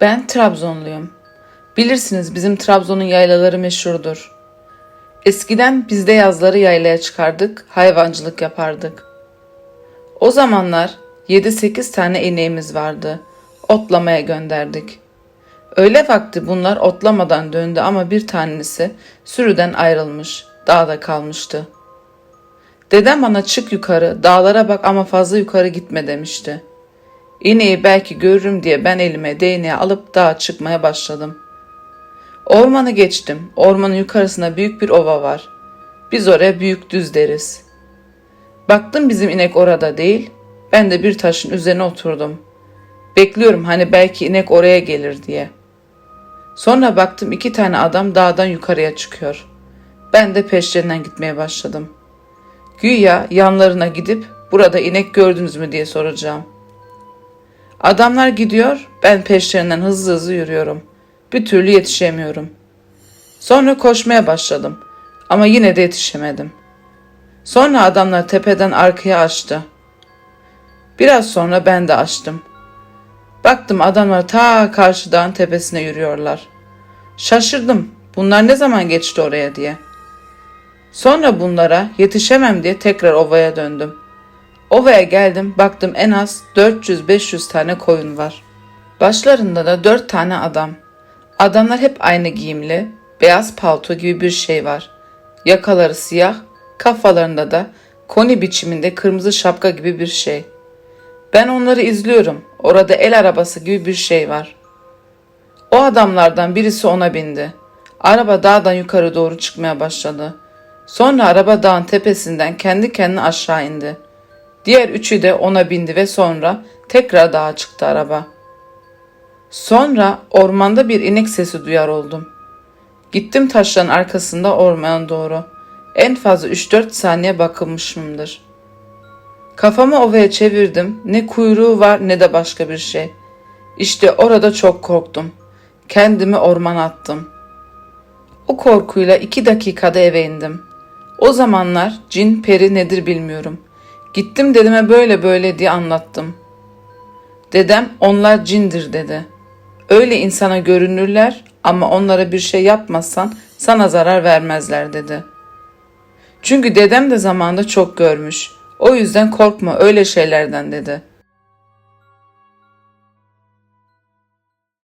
Ben Trabzonluyum. Bilirsiniz bizim Trabzon'un yaylaları meşhurdur. Eskiden biz de yazları yaylaya çıkardık, hayvancılık yapardık. O zamanlar 7-8 tane ineğimiz vardı. Otlamaya gönderdik. Öğle vakti bunlar otlamadan döndü ama bir tanesi sürüden ayrılmış, dağda kalmıştı. Dedem bana çık yukarı, dağlara bak ama fazla yukarı gitme demişti. İneği belki görürüm diye ben elime değneği alıp dağa çıkmaya başladım. Ormanı geçtim. Ormanın yukarısında büyük bir ova var. Biz oraya büyük düz deriz. Baktım bizim inek orada değil. Ben de bir taşın üzerine oturdum. Bekliyorum hani belki inek oraya gelir diye. Sonra baktım iki tane adam dağdan yukarıya çıkıyor. Ben de peşlerinden gitmeye başladım. Güya yanlarına gidip burada inek gördünüz mü diye soracağım. Adamlar gidiyor, ben peşlerinden hızlı hızlı yürüyorum. Bir türlü yetişemiyorum. Sonra koşmaya başladım ama yine de yetişemedim. Sonra adamlar tepeden arkaya açtı. Biraz sonra ben de açtım. Baktım adamlar ta karşı dağın tepesine yürüyorlar. Şaşırdım. Bunlar ne zaman geçti oraya diye. Sonra bunlara yetişemem diye tekrar ovaya döndüm. Ovaya geldim baktım en az 400-500 tane koyun var. Başlarında da 4 tane adam. Adamlar hep aynı giyimli, beyaz palto gibi bir şey var. Yakaları siyah, kafalarında da koni biçiminde kırmızı şapka gibi bir şey. Ben onları izliyorum. Orada el arabası gibi bir şey var. O adamlardan birisi ona bindi. Araba dağdan yukarı doğru çıkmaya başladı. Sonra araba dağın tepesinden kendi kendine aşağı indi. Diğer üçü de ona bindi ve sonra tekrar dağa çıktı araba. Sonra ormanda bir inek sesi duyar oldum. Gittim taşların arkasında ormana doğru. En fazla 3-4 saniye bakılmışımdır. Kafamı ovaya çevirdim. Ne kuyruğu var ne de başka bir şey. İşte orada çok korktum. Kendimi ormana attım. O korkuyla iki dakikada eve indim. O zamanlar cin peri nedir bilmiyorum. Gittim dedeme böyle böyle diye anlattım. Dedem onlar cindir dedi. Öyle insana görünürler ama onlara bir şey yapmazsan sana zarar vermezler dedi. Çünkü dedem de zamanda çok görmüş. O yüzden korkma öyle şeylerden dedi.